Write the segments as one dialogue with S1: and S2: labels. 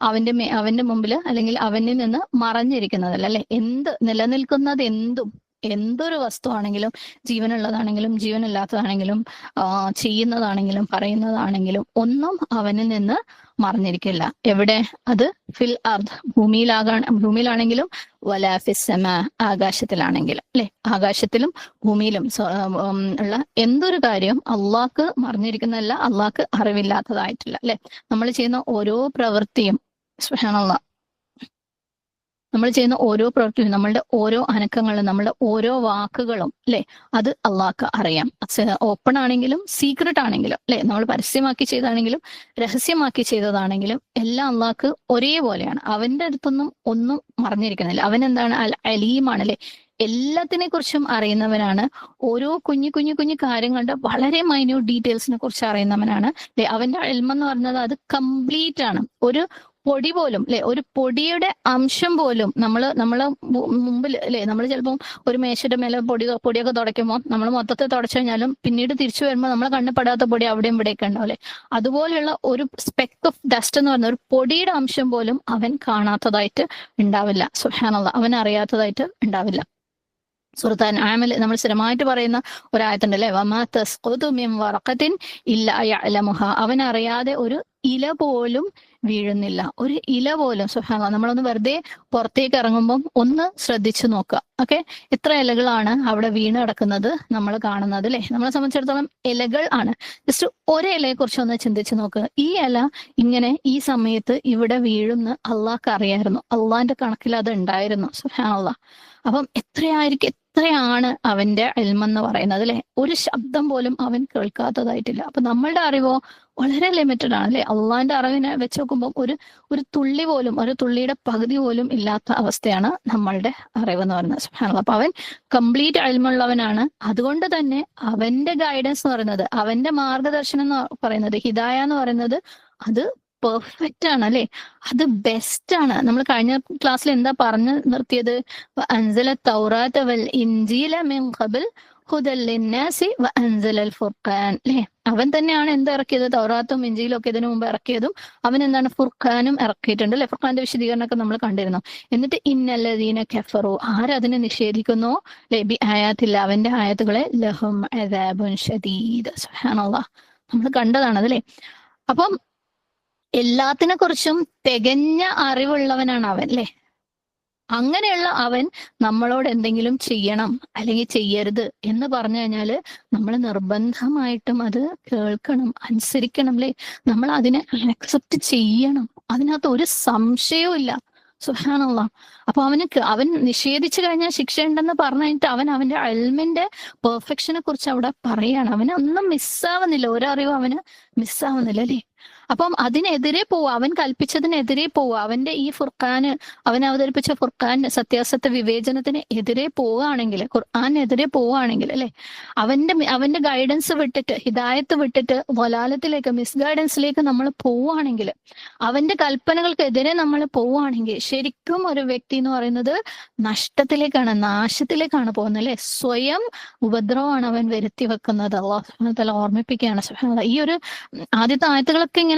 S1: അവന്റെ അവന്റെ മുമ്പിൽ അല്ലെങ്കിൽ അവനിൽ നിന്ന് മറഞ്ഞിരിക്കുന്നതല്ല അല്ലെ? എന്ത് നിലനിൽക്കുന്നത് എന്തും എന്തൊരു വസ്തുവാണെങ്കിലും ജീവനുള്ളതാണെങ്കിലും ജീവനില്ലാത്തതാണെങ്കിലും ചെയ്യുന്നതാണെങ്കിലും പറയുന്നതാണെങ്കിലും ഒന്നും അവനിൽ നിന്ന് മറഞ്ഞിരിക്കില്ല. എവിടെ? അത് ഫിൽ അർദ് ഭൂമിയിലാകാ ഭൂമിയിലാണെങ്കിലും വലാഫിസമ ആകാശത്തിലാണെങ്കിലും അല്ലെ? ആകാശത്തിലും ഭൂമിയിലും ഉള്ള എന്തൊരു കാര്യം അള്ളാഹ്ക്ക് മറിഞ്ഞിരിക്കുന്നതല്ല അള്ളാഹ്ക്ക് അറിവില്ലാത്തതായിട്ടില്ല അല്ലെ? നമ്മൾ ചെയ്യുന്ന ഓരോ പ്രവൃത്തിയും സുബ്ഹാനല്ലാ. നമ്മൾ ചെയ്യുന്ന ഓരോ പ്രവൃത്തിയും നമ്മളുടെ ഓരോ അനക്കങ്ങളും നമ്മളുടെ ഓരോ വാക്കുകളും അല്ലെ? അത് അള്ളാഹ്ക്ക് അറിയാം. ഓപ്പൺ ആണെങ്കിലും സീക്രട്ട് ആണെങ്കിലും അല്ലെ? നമ്മൾ പരസ്യമാക്കി ചെയ്താണെങ്കിലും രഹസ്യമാക്കി ചെയ്തതാണെങ്കിലും എല്ലാം അള്ളാഹ്ക്ക് ഒരേപോലെയാണ്. അവന്റെ അടുത്തൊന്നും ഒന്നും മറഞ്ഞിരിക്കുന്നില്ല. അവൻ എന്താണ്? അൽ അലീമാണ് അല്ലെ? എല്ലാത്തിനെ കുറിച്ചും അറിയുന്നവനാണ്. ഓരോ കുഞ്ഞു കുഞ്ഞു കുഞ്ഞു കാര്യങ്ങളുടെ വളരെ മൈന്യൂട്ട് ഡീറ്റെയിൽസിനെ കുറിച്ച് അറിയുന്നവനാണ്. അവന്റെ എൽമെന്ന് പറഞ്ഞത് അത് കംപ്ലീറ്റ് ആണ്. ഒരു പൊടി പോലും അല്ലെ ഒരു പൊടിയുടെ അംശം പോലും നമ്മൾ നമ്മൾ മുമ്പിൽ അല്ലെ നമ്മൾ ചിലപ്പം ഒരു മേശയുടെ മേലെ പൊടി പൊടിയൊക്കെ തുടയ്ക്കുമ്പോൾ നമ്മൾ മൊത്തത്തിൽ തുടച്ചു കഴിഞ്ഞാലും പിന്നീട് തിരിച്ചു വരുമ്പോൾ നമ്മളെ കണ്ണപ്പെടാത്ത പൊടി അവിടെയും ഇവിടെയൊക്കെ ഉണ്ടാവും അല്ലെ അതുപോലെയുള്ള ഒരു സ്പെക്ക് ഓഫ് ഡസ്റ്റ് എന്ന് പറഞ്ഞ ഒരു പൊടിയുടെ അംശം പോലും അവൻ കാണാത്തതായിട്ട് ഉണ്ടാവില്ല. സുഹാനുള്ള അവൻ അറിയാത്തതായിട്ട് ഉണ്ടാവില്ല. സുഹൃത്താൻ ആമൽ നമ്മൾ സ്ഥിരമായിട്ട് പറയുന്ന ഒരായത്തുണ്ട് അല്ലെ വമാ ഇല്ല അവൻ അറിയാതെ ഒരു ഇല പോലും വീഴുന്നില്ല. ഒരു ഇല പോലും സുഹാന നമ്മളൊന്ന് വെറുതെ പുറത്തേക്ക് ഇറങ്ങുമ്പം ഒന്ന് ശ്രദ്ധിച്ചു നോക്കുക. ഓക്കെ? എത്ര ഇലകളാണ് അവിടെ വീണ് കിടക്കുന്നത് നമ്മൾ കാണുന്നത് അല്ലെ? നമ്മളെ സംബന്ധിച്ചിടത്തോളം ഇലകൾ ആണ്. ജസ്റ്റ് ഒരു ഇലയെ കുറിച്ച് ഒന്ന് ചിന്തിച്ചു നോക്കുക ഈ ഇല ഇങ്ങനെ ഈ സമയത്ത് ഇവിടെ വീഴുന്ന് അള്ളാഹ്ക്ക് അറിയായിരുന്നു. അള്ളാഹിന്റെ കണക്കിൽ അത് ഉണ്ടായിരുന്നു സുഹാനുള്ള അപ്പം എത്രയായിരിക്കും എത്രയാണ് അവന്റെ എൽമെന്ന് പറയുന്നത് അല്ലെ? ഒരു ശബ്ദം പോലും അവൻ കേൾക്കാത്തതായിട്ടില്ല. അപ്പൊ നമ്മളുടെ അറിവോ വളരെ ലിമിറ്റഡ് ആണ് അല്ലെ? അള്ളാന്റെ അറിവിനെ വെച്ച് നോക്കുമ്പോൾ ഒരു ഒരു തുള്ളി പോലും ഒരു തുള്ളിയുടെ പകുതി പോലും ഇല്ലാത്ത അവസ്ഥയാണ് നമ്മളുടെ അറിവ് എന്ന് പറയുന്നത്. സുഹാനുള്ള അപ്പൊ അവൻ കംപ്ലീറ്റ് അഴിമുള്ളവനാണ് അതുകൊണ്ട് തന്നെ അവന്റെ ഗൈഡൻസ് എന്ന് പറയുന്നത് അവന്റെ മാർഗദർശനം എന്ന് പറയുന്നത് ഹിദായ എന്ന് പറയുന്നത് അത് പെർഫെക്റ്റ് ആണ് അല്ലെ? അത് ബെസ്റ്റ് ആണ്. നമ്മൾ കഴിഞ്ഞ ക്ലാസ്സിൽ എന്താ പറഞ്ഞു നിർത്തിയത്? അൻസല തൗറാത്തവൽ വൽ ഇൻജീല മിൻ ഖബൽ ഹുദൽ ലിന്നാസി വ അൻസലൽ ഫുർഖാൻ. അല്ലെ? അവൻ തന്നെയാണ് എന്താ ഇറക്കിയത്? തൗറാത്തും ഇഞ്ചിയിലും ഒക്കെ ഇതിനു മുമ്പ് ഇറക്കിയതും അവൻ എന്താണ്? ഫുർഖാനും ഇറക്കിയിട്ടുണ്ട് അല്ലെ? ഫുർഖാന്റെ വിശദീകരണമൊക്കെ നമ്മൾ കണ്ടിരുന്നു. എന്നിട്ട് ഇന്നല്ലദീന കെഫറു. ആരതിനെ നിഷേധിക്കുന്നു? ലബി ആയാത്തില്ല. അവന്റെ ആയത്തുകളെ ലഹും ഷദീദ്. നമ്മൾ കണ്ടതാണ് അതല്ലേ അപ്പം എല്ലാത്തിനെ കുറിച്ചും തികഞ്ഞ അറിവുള്ളവനാണ് അവൻ അല്ലെ അങ്ങനെയുള്ള അവൻ നമ്മളോട് എന്തെങ്കിലും ചെയ്യണം അല്ലെങ്കിൽ ചെയ്യരുത് എന്ന് പറഞ്ഞു കഴിഞ്ഞാൽ നമ്മൾ നിർബന്ധമായിട്ടും അത് കേൾക്കണം അനുസരിക്കണം അല്ലെ? നമ്മൾ അതിനെ അക്സെപ്റ്റ് ചെയ്യണം. അതിനകത്ത് ഒരു സംശയവും ഇല്ല. സുഹാനുള്ള അപ്പൊ അവന് അവൻ നിഷേധിച്ചു കഴിഞ്ഞാൽ ശിക്ഷ ഉണ്ടെന്ന് പറഞ്ഞിട്ട് അവൻ അവന്റെ അൽമിന്റെ പെർഫെക്ഷനെ കുറിച്ച് അവിടെ പറയാണ്. അവനൊന്നും മിസ്സാവുന്നില്ല ഒരറിവും അവന് മിസ്സാവുന്നില്ല അല്ലേ? അപ്പം അതിനെതിരെ പോവുക അവൻ കൽപ്പിച്ചതിനെതിരെ പോവുക അവന്റെ ഈ ഫുർഖാന് അവൻ അവതരിപ്പിച്ച ഫുർഖാൻ സത്യാസത്യ വിവേചനത്തിന് എതിരെ പോവുകയാണെങ്കിൽ ഖുർആാനെതിരെ പോവുകയാണെങ്കിൽ അല്ലെ? അവന്റെ അവന്റെ ഗൈഡൻസ് വിട്ടിട്ട് ഹിദായത്ത് വിട്ടിട്ട് വലാലത്തിലേക്ക് മിസ് ഗൈഡൻസിലേക്ക് നമ്മൾ പോവുകയാണെങ്കിൽ അവന്റെ കൽപ്പനകൾക്കെതിരെ നമ്മൾ പോവുകയാണെങ്കിൽ ശരിക്കും ഒരു വ്യക്തി എന്ന് പറയുന്നത് നഷ്ടത്തിലേക്കാണ് നാശത്തിലേക്കാണ് പോകുന്നത് അല്ലെ? സ്വയം ഉപദ്രവമാണ് അവൻ വരുത്തി വെക്കുന്നത്. അള്ളാഹു ഓർമ്മിപ്പിക്കുകയാണ്. സുബ്ഹാനല്ലാഹ്. ഈ ഒരു ആദ്യത്തെ ആയത്തുകളൊക്കെ ഇങ്ങനെ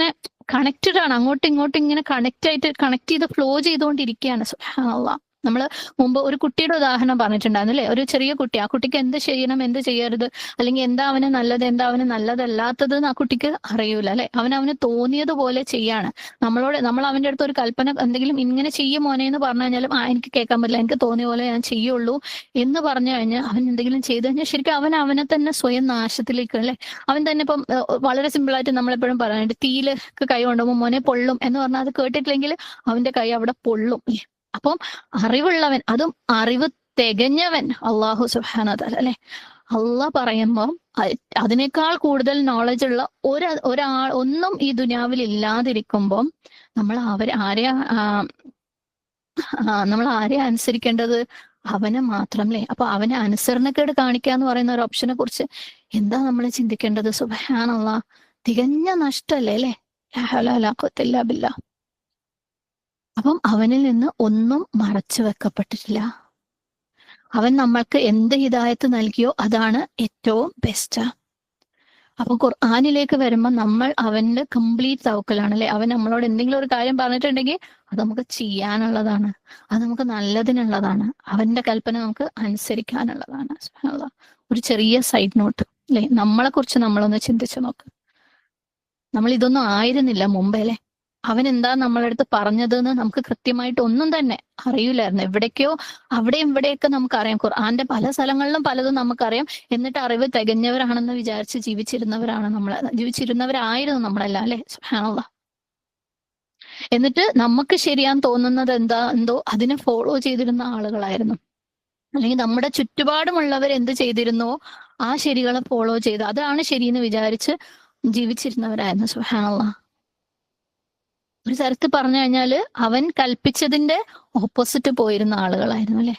S1: കണക്റ്റഡ് ആണ് അങ്ങോട്ടും ഇങ്ങോട്ടും ഇങ്ങനെ കണക്റ്റ് ആയിട്ട് കണക്ട് ചെയ്ത് ഫ്ലോ ചെയ്തുകൊണ്ടിരിക്കുകയാണ് സുബ്ഹാനല്ലാഹ്. നമ്മൾ മുമ്പ് ഒരു കുട്ടിയുടെ ഉദാഹരണം പറഞ്ഞിട്ടുണ്ടായിരുന്നു അല്ലെ? ഒരു ചെറിയ കുട്ടി ആ കുട്ടിക്ക് എന്ത് ചെയ്യണം എന്ത് ചെയ്യരുത് അല്ലെങ്കിൽ എന്താ അവന് നല്ലത് എന്താ അവന് നല്ലതല്ലാത്തത് ആ കുട്ടിക്ക് അറിയൂല അല്ലെ? അവൻ അവന് തോന്നിയതുപോലെ ചെയ്യാണ്. നമ്മളോട് നമ്മൾ അവന്റെ അടുത്ത് ഒരു കൽപ്പന എന്തെങ്കിലും ഇങ്ങനെ ചെയ്യും മോനെ എന്ന് പറഞ്ഞു കഴിഞ്ഞാലും ആ എനിക്ക് കേൾക്കാൻ പറ്റില്ല എനിക്ക് തോന്നിയ പോലെ ഞാൻ ചെയ്യുള്ളൂ എന്ന് പറഞ്ഞു കഴിഞ്ഞാൽ അവൻ എന്തെങ്കിലും ചെയ്തു കഴിഞ്ഞാൽ ശരിക്കും അവൻ അവനെ തന്നെ സ്വയം നാശത്തിലേക്ക് അല്ലെ? അവൻ തന്നെ ഇപ്പം വളരെ സിമ്പിളായിട്ട് നമ്മളെപ്പോഴും പറയാനുണ്ട് തീയിലേക്ക് കൈ കൊണ്ടുപോകുമ്പോൾ മോനെ പൊള്ളും എന്ന് പറഞ്ഞാൽ അത് കേട്ടിട്ടില്ലെങ്കിൽ അവന്റെ കൈ അവിടെ പൊള്ളും. അപ്പം അറിവുള്ളവൻ അതും അറിവ് തികഞ്ഞവൻ അള്ളാഹു സുഹാന അല്ലെ? അള്ള പറയുമ്പോൾ അതിനേക്കാൾ കൂടുതൽ നോളജ് ഉള്ള ഒരു ഒരാൾ ഒന്നും ഈ ദുനിയാവിൽ ഇല്ലാതിരിക്കുമ്പോൾ നമ്മൾ അവർ ആരെ നമ്മൾ ആരെ അനുസരിക്കേണ്ടത്? അവനെ മാത്രം അല്ലേ? അപ്പൊ അവനെ അനുസരണക്കേട് കാണിക്കുക എന്ന് പറയുന്ന ഒരു ഓപ്ഷനെ കുറിച്ച് എന്താ നമ്മൾ ചിന്തിക്കേണ്ടത്? സുബഹാനുള്ള തികഞ്ഞ നഷ്ടല്ലേ അല്ലേ? ബില്ലാ. അപ്പം അവനിൽ നിന്ന് ഒന്നും മറച്ചു വെക്കപ്പെട്ടിട്ടില്ല. അവൻ നമ്മൾക്ക് എന്ത് ഹിതായത്ത് നൽകിയോ അതാണ് ഏറ്റവും ബെസ്റ്റ് അപ്പൊ ഖുർആാനിലേക്ക് വരുമ്പോൾ നമ്മൾ അവന്റെ കംപ്ലീറ്റ് തവക്കലാണ് അല്ലെ? അവൻ നമ്മളോട് എന്തെങ്കിലും ഒരു കാര്യം പറഞ്ഞിട്ടുണ്ടെങ്കിൽ അത് നമുക്ക് ചെയ്യാനുള്ളതാണ്. അത് നമുക്ക് നല്ലതിനുള്ളതാണ്. അവന്റെ കൽപ്പന നമുക്ക് അനുസരിക്കാനുള്ളതാണ്. ഒരു ചെറിയ സൈഡ് നോട്ട് അല്ലെ? നമ്മളെ കുറിച്ച് നമ്മളൊന്ന് ചിന്തിച്ചു നോക്ക്. നമ്മൾ ഇതൊന്നും ആയിരുന്നില്ല മുമ്പേ അല്ലെ? അവൻ എന്താ നമ്മളെ അടുത്ത് പറഞ്ഞതെന്ന് നമുക്ക് കൃത്യമായിട്ട് ഒന്നും തന്നെ അറിയില്ലായിരുന്നു. എവിടേക്കോ അവിടെയും ഇവിടെയൊക്കെ നമുക്കറിയാം. ഖുർആന്റെ പല സ്ഥലങ്ങളിലും പലതും നമുക്കറിയാം. എന്നിട്ട് അറിവ് തികഞ്ഞവരാണെന്ന് വിചാരിച്ച് ജീവിച്ചിരുന്നവരാണ് നമ്മൾ ജീവിച്ചിരുന്നവരായിരുന്നു നമ്മളെല്ലാം അല്ലെ? സുഹാനുള്ള എന്നിട്ട് നമുക്ക് ശരിയാന്ന് തോന്നുന്നത് എന്താ? എന്തോ അതിനെ ഫോളോ ചെയ്തിരുന്ന ആളുകളായിരുന്നു. അല്ലെങ്കിൽ നമ്മുടെ ചുറ്റുപാടുമുള്ളവർ എന്ത് ചെയ്തിരുന്നോ ആ ശരികളെ ഫോളോ ചെയ്ത് അതാണ് ശരിയെന്ന് വിചാരിച്ച് ജീവിച്ചിരുന്നവരായിരുന്നു. സുഹാനുള്ള ഒരു തരത്തിൽ പറഞ്ഞു കഴിഞ്ഞാൽ അവൻ കൽപ്പിച്ചതിന്റെ ഓപ്പോസിറ്റ് പോയിരുന്ന ആളുകളായിരുന്നു അല്ലെ?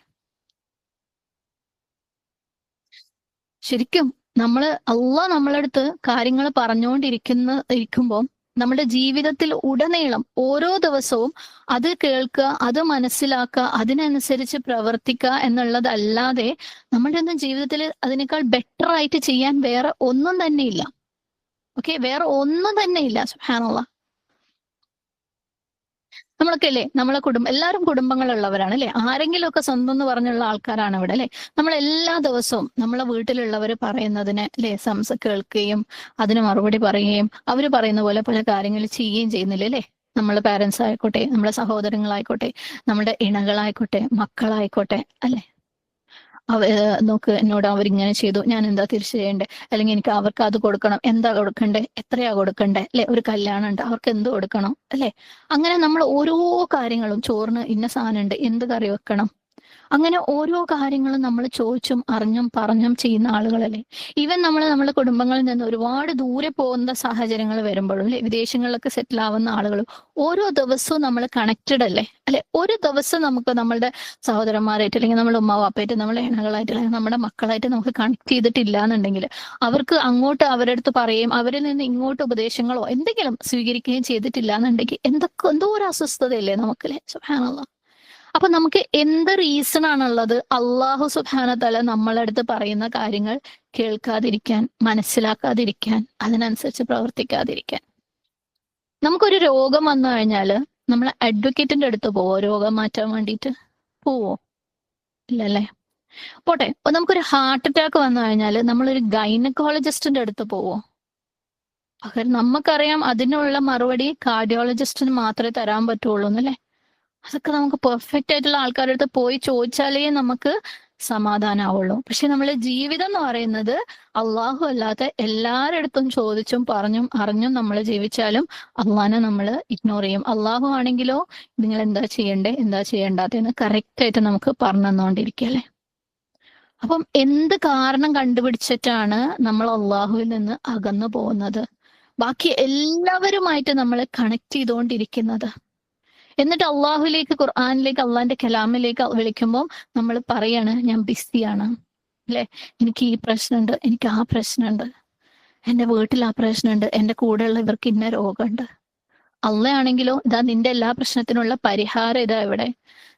S1: ശരിക്കും നമ്മൾ നമ്മളെ നമ്മളടുത്ത് കാര്യങ്ങൾ പറഞ്ഞുകൊണ്ടിരിക്കുന്ന ഇരിക്കുമ്പോൾ നമ്മുടെ ജീവിതത്തിൽ ഉടനീളം ഓരോ ദിവസവും അത് കേൾക്കുക അത് മനസ്സിലാക്കുക അതിനനുസരിച്ച് പ്രവർത്തിക്കുക എന്നുള്ളതല്ലാതെ നമ്മുടെ ഒന്നും ജീവിതത്തിൽ അതിനേക്കാൾ ബെറ്റർ ആയിട്ട് ചെയ്യാൻ വേറെ ഒന്നും തന്നെ ഇല്ല. ഓക്കെ വേറെ ഒന്നും തന്നെ ഇല്ല സുഹാനുള്ള നമ്മളൊക്കെ അല്ലേ നമ്മളെ കുടുംബം എല്ലാവരും കുടുംബങ്ങളുള്ളവരാണ് അല്ലെ? ആരെങ്കിലും ഒക്കെ സ്വന്തം എന്ന് പറഞ്ഞുള്ള ആൾക്കാരാണ് ഇവിടെ അല്ലെ? നമ്മൾ എല്ലാ ദിവസവും നമ്മളെ വീട്ടിലുള്ളവർ പറയുന്നതിനെ അല്ലെ? സംസ കേൾക്കുകയും അതിന് മറുപടി പറയുകയും അവർ പറയുന്ന പോലെ പല കാര്യങ്ങൾ ചെയ്യുകയും ചെയ്യുന്നില്ല അല്ലെ? നമ്മളെ പാരൻസ് ആയിക്കോട്ടെ നമ്മളെ സഹോദരങ്ങളായിക്കോട്ടെ നമ്മുടെ ഇണകളായിക്കോട്ടെ മക്കളായിക്കോട്ടെ അല്ലെ? അവ നോക്ക് എന്നോട് അവരിങ്ങനെ ചെയ്തു. ഞാൻ എന്താ തിരിച്ചു ചെയ്യണ്ടേ? അല്ലെങ്കിൽ എനിക്ക് അവർക്ക് അത് കൊടുക്കണം. എന്താ കൊടുക്കണ്ടേ? എത്രയാ കൊടുക്കണ്ടേ? അല്ലെ? ഒരു കല്യാണം ഉണ്ട്. അവർക്ക് എന്ത് കൊടുക്കണം? അല്ലെ? അങ്ങനെ നമ്മൾ ഓരോ കാര്യങ്ങളും ചോറിന് ഇന്ന സാധനം ഉണ്ട്. എന്ത് കറി വെക്കണം? അങ്ങനെ ഓരോ കാര്യങ്ങളും നമ്മൾ ചോദിച്ചും അറിഞ്ഞും പറഞ്ഞും ചെയ്യുന്ന ആളുകളല്ലേ. ഈവൻ നമ്മൾ നമ്മുടെ കുടുംബങ്ങളിൽ നിന്ന് ഒരുപാട് ദൂരെ പോകുന്ന സാഹചര്യങ്ങൾ വരുമ്പോഴും അല്ലെ? വിദേശങ്ങളിലൊക്കെ സെറ്റിൽ ആവുന്ന ആളുകളും ഓരോ ദിവസവും നമ്മൾ കണക്റ്റഡ് അല്ലേ? അല്ലെ? ഒരു ദിവസം നമുക്ക് നമ്മളുടെ സഹോദരന്മാരായിട്ട് അല്ലെങ്കിൽ നമ്മുടെ ഉമ്മാവാപ്പായിട്ട് നമ്മുടെ ഇണകളായിട്ട് അല്ലെങ്കിൽ നമ്മുടെ മക്കളായിട്ട് നമുക്ക് കണക്ട് ചെയ്തിട്ടില്ല എന്നുണ്ടെങ്കിൽ അവർക്ക് അങ്ങോട്ട് അവരുടെ അടുത്ത് പറയുകയും അവരിൽ നിന്ന് ഇങ്ങോട്ട് ഉപദേശങ്ങളോ എന്തെങ്കിലും സ്വീകരിക്കുകയും ചെയ്തിട്ടില്ല എന്നുണ്ടെങ്കിൽ എന്തൊക്കെ എന്തോ ഒരു അസ്വസ്ഥതയല്ലേ നമുക്ക് അല്ലേ സുഹാനുള്ള അപ്പൊ നമുക്ക് എന്ത് റീസൺ ആണുള്ളത്? അള്ളാഹു സുബാന തല നമ്മളടുത്ത് പറയുന്ന കാര്യങ്ങൾ കേൾക്കാതിരിക്കാൻ മനസ്സിലാക്കാതിരിക്കാൻ അതിനനുസരിച്ച് പ്രവർത്തിക്കാതിരിക്കാൻ. നമുക്കൊരു രോഗം വന്നു കഴിഞ്ഞാൽ നമ്മൾ അഡ്വക്കേറ്റിന്റെ അടുത്ത് പോവോ? രോഗം മാറ്റാൻ വേണ്ടിയിട്ട് പോവോ? ഇല്ലല്ലേ? പോട്ടെ. നമുക്കൊരു ഹാർട്ട് അറ്റാക്ക് വന്നു കഴിഞ്ഞാൽ നമ്മളൊരു ഗൈനക്കോളജിസ്റ്റിന്റെ അടുത്ത് പോവോ? പകരം നമുക്കറിയാം അതിനുള്ള മറുപടി കാർഡിയോളജിസ്റ്റിന് മാത്രമേ തരാൻ പറ്റുള്ളൂ എന്നല്ലേ അതൊക്കെ നമുക്ക് പെർഫെക്റ്റ് ആയിട്ടുള്ള ആൾക്കാരുടെ അടുത്ത് പോയി ചോദിച്ചാലേ നമുക്ക് സമാധാനാവുള്ളൂ. പക്ഷെ നമ്മളെ ജീവിതം എന്ന് പറയുന്നത് അള്ളാഹു അല്ലാത്ത എല്ലാവരുടെ അടുത്തും ചോദിച്ചും പറഞ്ഞും അറിഞ്ഞും നമ്മൾ ജീവിച്ചാലും അള്ളഹാനെ നമ്മൾ ഇഗ്നോർ ചെയ്യും. അള്ളാഹു ആണെങ്കിലോ നിങ്ങൾ എന്താ ചെയ്യണ്ടേ എന്താ ചെയ്യേണ്ടാത്തെന്ന് കറക്റ്റ് ആയിട്ട് നമുക്ക് പറഞ്ഞു തന്നുകൊണ്ടിരിക്കല്ലേ അപ്പം എന്ത് കാരണം കണ്ടുപിടിച്ചിട്ടാണ് നമ്മൾ അള്ളാഹുവിൽ നിന്ന് അകന്നു പോകുന്നത്? ബാക്കി എല്ലാവരുമായിട്ട് നമ്മൾ കണക്ട് ചെയ്തുകൊണ്ടിരിക്കുന്നത് എന്നിട്ട് അള്ളാഹുലേക്ക് ഖുർആാനിലേക്ക് അള്ളാന്റെ കലാമിലേക്ക് വിളിക്കുമ്പോൾ നമ്മൾ പറയാണ് ഞാൻ ബിസിയാണ്. അല്ലെ? എനിക്ക് ഈ പ്രശ്നമുണ്ട് എനിക്ക് ആ പ്രശ്നമുണ്ട്. എന്റെ വീട്ടിൽ ആ പ്രശ്നമുണ്ട് എന്റെ കൂടെയുള്ള ഇവർക്ക് ഇന്ന രോഗമുണ്ട്. അള്ളയാണെങ്കിലോ ഇതാ നിന്റെ എല്ലാ പ്രശ്നത്തിനുള്ള പരിഹാരം ഇതാ ഇവിടെ.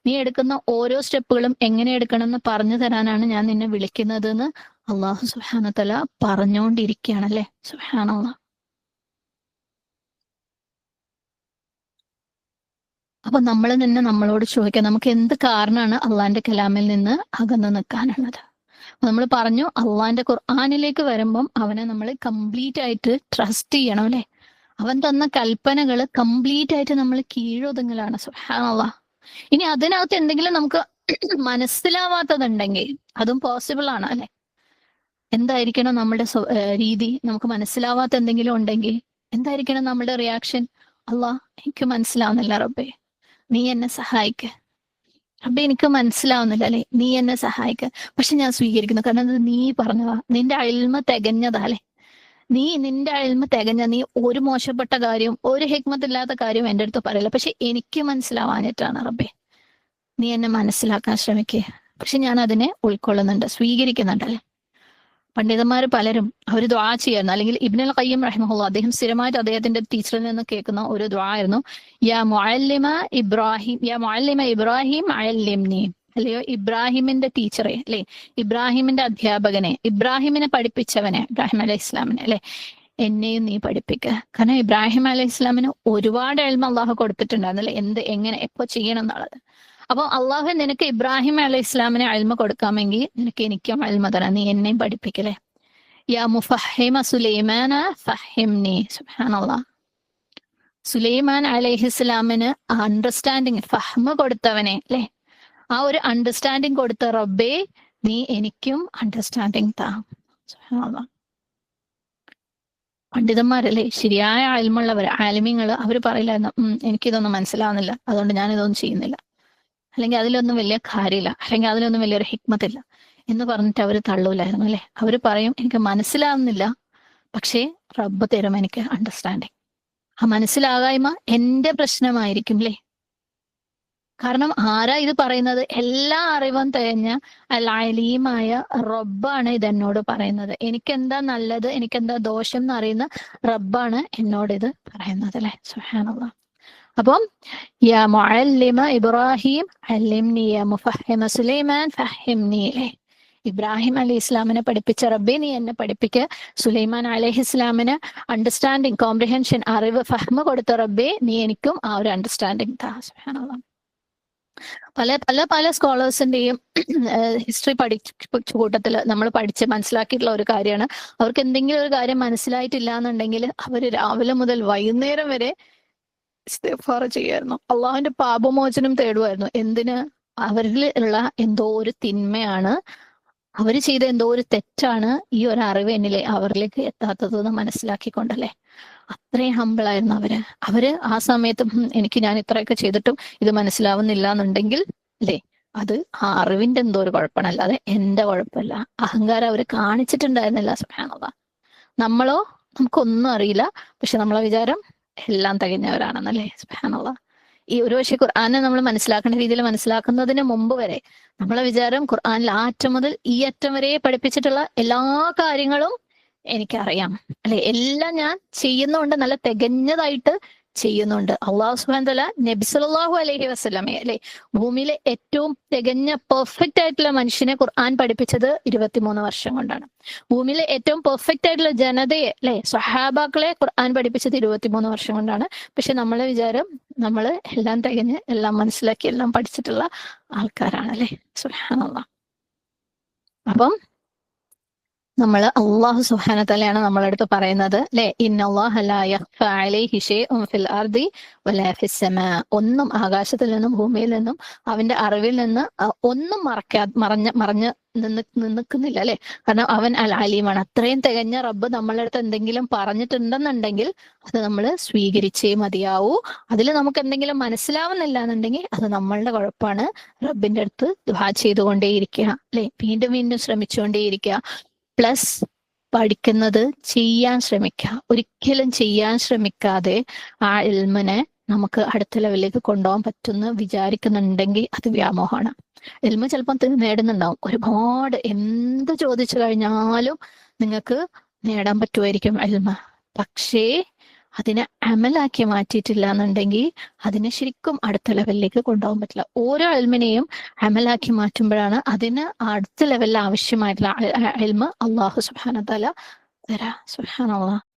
S1: നീ എടുക്കുന്ന ഓരോ സ്റ്റെപ്പുകളും എങ്ങനെ എടുക്കണം എന്ന് പറഞ്ഞു തരാനാണ് ഞാൻ നിന്നെ വിളിക്കുന്നത് എന്ന് അള്ളാഹു സുഹാനത്തല പറഞ്ഞുകൊണ്ടിരിക്കുകയാണല്ലേ സുഹാനുള്ള അപ്പൊ നമ്മൾ തന്നെ നമ്മളോട് ചോദിക്കാം നമുക്ക് എന്ത് കാരണമാണ് അള്ളാന്റെ കലാമിൽ നിന്ന് അകന്നു നിൽക്കാനുള്ളത് നമ്മൾ പറഞ്ഞു അള്ളാന്റെ ഖുർആാനിലേക്ക് വരുമ്പം അവനെ നമ്മൾ കംപ്ലീറ്റ് ആയിട്ട് ട്രസ്റ്റ് ചെയ്യണം അല്ലെ? അവൻ തന്ന കൽപ്പനകൾ കംപ്ലീറ്റ് ആയിട്ട് നമ്മൾ കീഴൊതുങ്ങലാണ് സുഹാനുള്ള ഇനി അതിനകത്ത് എന്തെങ്കിലും നമുക്ക് മനസ്സിലാവാത്തതുണ്ടെങ്കിൽ അതും പോസിബിൾ ആണ് അല്ലെ? എന്തായിരിക്കണം നമ്മുടെ രീതി? നമുക്ക് മനസ്സിലാവാത്ത എന്തെങ്കിലും ഉണ്ടെങ്കിൽ എന്തായിരിക്കണം നമ്മുടെ റിയാക്ഷൻ അള്ളാ എനിക്ക് മനസ്സിലാവുന്നില്ല റബ്ബേ. നീ എന്നെ സഹായിക്ക. അപ്പൊ എനിക്ക് മനസ്സിലാവുന്നില്ല അല്ലെ? നീ എന്നെ സഹായിക്ക. പക്ഷെ ഞാൻ സ്വീകരിക്കുന്നു. കാരണം അത് നീ പറഞ്ഞതാ. നിന്റെ അഴിമ തികഞ്ഞതാ അല്ലെ നീ നിന്റെ അഴിമ തികഞ്ഞ നീ ഒരു മോശപ്പെട്ട കാര്യം ഒരു ഹിക്മത്തില്ലാത്ത കാര്യം എന്റെ അടുത്ത് പറയില്ല. പക്ഷെ എനിക്ക് മനസ്സിലാവാഞ്ഞിട്ടാണ് റബ്ബെ. നീ എന്നെ മനസ്സിലാക്കാൻ ശ്രമിക്കുക പക്ഷെ ഞാൻ അതിനെ ഉൾക്കൊള്ളുന്നുണ്ട് സ്വീകരിക്കുന്നുണ്ട് അല്ലെ? പണ്ഡിതന്മാർ പലരും അവർ ദ്വാ ചെയ്യായിരുന്നു അല്ലെങ്കിൽ ഇബ്നുൽ കയ്യം റഹ്മുള്ള അദ്ദേഹം സ്ഥിരമായിട്ട് അദ്ദേഹത്തിന്റെ ടീച്ചറിൽ നിന്ന് കേൾക്കുന്ന ഒരു ദ്വാ ആയിരുന്നു. യാ മുഅല്ലിമ ഇബ്രാഹിം യാ മുഅല്ലിമ ഇബ്രാഹിം അയല്ലിംനി അല്ലയോ ഇബ്രാഹിമിന്റെ ടീച്ചറെ അല്ലെ? ഇബ്രാഹിമിന്റെ അധ്യാപകനെ ഇബ്രാഹിമിനെ പഠിപ്പിച്ചവനെ ഇബ്രാഹിം അലൈഹി ഇസ്ലാമിനെ അല്ലെ? എന്നെയും നീ പഠിപ്പിക്കുക കാരണം ഇബ്രാഹിം അലൈഹി ഇസ്ലാമിന് ഒരുപാട് എൽമ അള്ളാഹു കൊടുത്തിട്ടുണ്ടായിരുന്നു അല്ലെ? എന്ത് എങ്ങനെ എപ്പോ ചെയ്യണം എന്നുള്ളത്. അപ്പൊ അള്ളാഹു നിനക്ക് ഇബ്രാഹിം അലൈഹി ഇസ്ലാമിനെ അഴിമ കൊടുക്കാമെങ്കിൽ നിനക്ക് എനിക്കും അഴിമ തരാം. നീ എന്നെയും പഠിപ്പിക്കലേ. യാ മുഫഹിമ സുലൈമാന ഫഹിംനി. സുബ്ഹാനല്ലാഹ് സുലൈമാൻ അലൈഹി ഇസ്ലാമിന് അണ്ടർസ്റ്റാൻഡിങ് ഫഹ്മ കൊടുത്തവനെ അല്ലെ? ആ ഒരു അണ്ടർസ്റ്റാൻഡിങ് കൊടുത്ത റബ്ബേ നീ എനിക്കും അണ്ടർസ്റ്റാൻഡിങ് താ. പണ്ഡിതന്മാരല്ലേ ശരിയായ ആൽമുള്ളവർ ആലിമ്യങ്ങൾ അവർ പറയില്ലായിരുന്നു എനിക്കിതൊന്നും മനസ്സിലാവുന്നില്ല. അതുകൊണ്ട് ഞാൻ ഇതൊന്നും ചെയ്യുന്നില്ല. അല്ലെങ്കിൽ അതിലൊന്നും വലിയ കാര്യമില്ല. അല്ലെങ്കിൽ അതിലൊന്നും വലിയൊരു ഹിക്മത്തില്ല എന്ന് പറഞ്ഞിട്ട് അവർ തള്ളൂലായിരുന്നു അല്ലെ? അവർ പറയും എനിക്ക് മനസ്സിലാവുന്നില്ല. പക്ഷേ റബ്ബ് തരും എനിക്ക് അണ്ടർസ്റ്റാൻഡിങ് ആ മനസ്സിലാകായ്മ എന്റെ പ്രശ്നമായിരിക്കും അല്ലേ? കാരണം ആരാ ഇത് പറയുന്നത്? എല്ലാ അറിവും തികഞ്ഞ അലീമായ റബ്ബാണ് ഇത് എന്നോട് പറയുന്നത്. എനിക്കെന്താ നല്ലത്? എനിക്കെന്താ ദോഷം എന്ന് അറിയുന്ന റബ്ബാണ് എന്നോട് ഇത് പറയുന്നത് അല്ലെ? സുഹാനുള്ള അപ്പം യാ മുഅല്ലിമ ഇബ്രാഹിം അല്ലിംനി യാ മുഫഹിമ സുലൈമാൻ ഫഹിംനി ഇബ്രാഹിം അലി ഇസ്ലാമിനെ പഠിപ്പിച്ച റബ്ബി നീ എന്നെ പഠിപ്പിക്ക. സുലൈമാൻ അലഹി ഇസ്ലാമിന് അണ്ടർസ്റ്റാൻഡിങ് കോംപ്രിഹെൻഷൻ അറിവ് ഫഹ്മ കൊടുത്ത റബ്ബെ നീ എനിക്കും ആ ഒരു അണ്ടർസ്റ്റാൻഡിങ് പല പല പല സ്കോളേഴ്സിന്റെയും ഹിസ്റ്ററി പഠിച്ച കൂട്ടത്തിൽ നമ്മൾ പഠിച്ച് മനസ്സിലാക്കിയിട്ടുള്ള ഒരു കാര്യമാണ്. അവർക്ക് എന്തെങ്കിലും ഒരു കാര്യം മനസ്സിലായിട്ടില്ല എന്നുണ്ടെങ്കിൽ അവർ രാവിലെ മുതൽ വൈകുന്നേരം വരെ ഇസ്തിഗ്ഫാർ ചെയ്യായിരുന്നു. അള്ളാഹുവിന്റെ പാപമോചനം തേടുമായിരുന്നു എന്തിന്? അവരിൽ ഉള്ള എന്തോ ഒരു തിന്മയാണ്. അവർ ചെയ്ത എന്തോ ഒരു തെറ്റാണ് ഈ ഒരു അറിവ് എന്നിലെ അവരിലേക്ക് എത്താത്തതെന്ന് മനസ്സിലാക്കിക്കൊണ്ടല്ലേ? അത്രയും ഹമ്പിളായിരുന്നു അവർ. അവർ ആ സമയത്ത് എനിക്ക് ഞാൻ ഇത്രയൊക്കെ ചെയ്തിട്ടും ഇത് മനസ്സിലാവുന്നില്ല എന്നുണ്ടെങ്കിൽ അല്ലേ അത് ആ അറിവിന്റെ എന്തോ ഒരു കുഴപ്പമാണ് അല്ലാതെ എന്റെ കുഴപ്പമില്ല. അഹങ്കാരം അവർ കാണിച്ചിട്ടുണ്ടായിരുന്നില്ല സുഖാനുള്ള നമ്മളോ? നമുക്കൊന്നും അറിയില്ല. പക്ഷെ നമ്മളെ വിചാരം എല്ലാം തികഞ്ഞവരാണെന്നല്ലേ? സ്പാനുള്ള ഈ ഒരു പക്ഷേ ഖുർആാനെ നമ്മൾ മനസ്സിലാക്കേണ്ട രീതിയിൽ മനസ്സിലാക്കുന്നതിന് മുമ്പ് വരെ നമ്മളെ വിചാരം ഖുർആാനിൽ ആ അറ്റം മുതൽ ഈ അറ്റം വരെ പഠിപ്പിച്ചിട്ടുള്ള എല്ലാ കാര്യങ്ങളും എനിക്കറിയാം. അല്ലെ? എല്ലാം ഞാൻ ചെയ്യുന്നുണ്ട്. നല്ല തികഞ്ഞതായിട്ട് ചെയ്യുന്നുണ്ട്. അള്ളാഹു സുബാൻ തല നബി സല്ലല്ലാഹു അലൈഹി വസല്ലമെ അല്ലെ ഭൂമിയിലെ ഏറ്റവും തികഞ്ഞ പെർഫെക്റ്റ് ആയിട്ടുള്ള മനുഷ്യനെ ഖുർആൻ പഠിപ്പിച്ചത് ഇരുപത്തിമൂന്ന് വർഷം കൊണ്ടാണ്. ഭൂമിയിലെ ഏറ്റവും പെർഫെക്റ്റ് ആയിട്ടുള്ള ജനതയെ അല്ലെ സഹാബാക്കളെ ഖുർആൻ പഠിപ്പിച്ചത് ഇരുപത്തിമൂന്ന് വർഷം കൊണ്ടാണ്. പക്ഷെ നമ്മളെ വിചാരം നമ്മൾ എല്ലാം തികഞ്ഞ് എല്ലാം മനസ്സിലാക്കി എല്ലാം പഠിച്ചിട്ടുള്ള ആൾക്കാരാണ് അല്ലെ സുഹാനുള്ള അപ്പം നമ്മൾ അള്ളാഹു സുഹാന തലയാണ് നമ്മളടുത്ത് പറയുന്നത്. അല്ലെ ഒന്നും ആകാശത്തിൽ നിന്നും ഭൂമിയിൽ നിന്നും അവന്റെ അറിവിൽ നിന്ന് ഒന്നും മറക്കാ മറഞ്ഞ മറഞ്ഞ് നിന്ന് നിൽക്കുന്നില്ല അല്ലെ കാരണം അവൻ അൽ അലീമാണ്. അത്രയും തികഞ്ഞ റബ്ബ് നമ്മളടുത്ത് എന്തെങ്കിലും പറഞ്ഞിട്ടുണ്ടെന്നുണ്ടെങ്കിൽ അത് നമ്മൾ സ്വീകരിച്ചേ മതിയാവൂ. അതിൽ നമുക്ക് എന്തെങ്കിലും മനസ്സിലാവുന്നില്ല എന്നുണ്ടെങ്കിൽ അത് നമ്മളുടെ കുഴപ്പമാണ് റബ്ബിന്റെ അടുത്ത് ദ്വാ ചെയ്തുകൊണ്ടേയിരിക്കുക അല്ലെ വീണ്ടും വീണ്ടും ശ്രമിച്ചുകൊണ്ടേയിരിക്കുക. പ്ലസ് പഠിക്കുന്നത് ചെയ്യാൻ ശ്രമിക്കുക ഒരിക്കലും ചെയ്യാൻ ശ്രമിക്കാതെ ആ എൽമിനെ നമുക്ക് അടുത്ത ലെവലിലേക്ക് കൊണ്ടുപോകാൻ പറ്റുമെന്ന് വിചാരിക്കുന്നുണ്ടെങ്കിൽ അത് വ്യാമോഹമാണ്. എൽമ ചിലപ്പം നേടുന്നുണ്ടാവും. ഒരുപാട് എന്ത് ചോദിച്ചു കഴിഞ്ഞാലും നിങ്ങൾക്ക് നേടാൻ പറ്റുമായിരിക്കും എൽമ. പക്ഷേ അതിനെ അമലാക്കി മാറ്റിയിട്ടില്ല എന്നുണ്ടെങ്കിൽ അതിനെ ശരിക്കും അടുത്ത ലെവലിലേക്ക് കൊണ്ടുപോകാൻ പറ്റില്ല. ഓരോ അൽമിനെയും അമലാക്കി മാറ്റുമ്പോഴാണ് അതിന് അടുത്ത ലെവലിൽ ആവശ്യമായിട്ടുള്ള അൽമ അള്ളാഹു സുബാന തല തരാ. സുബാന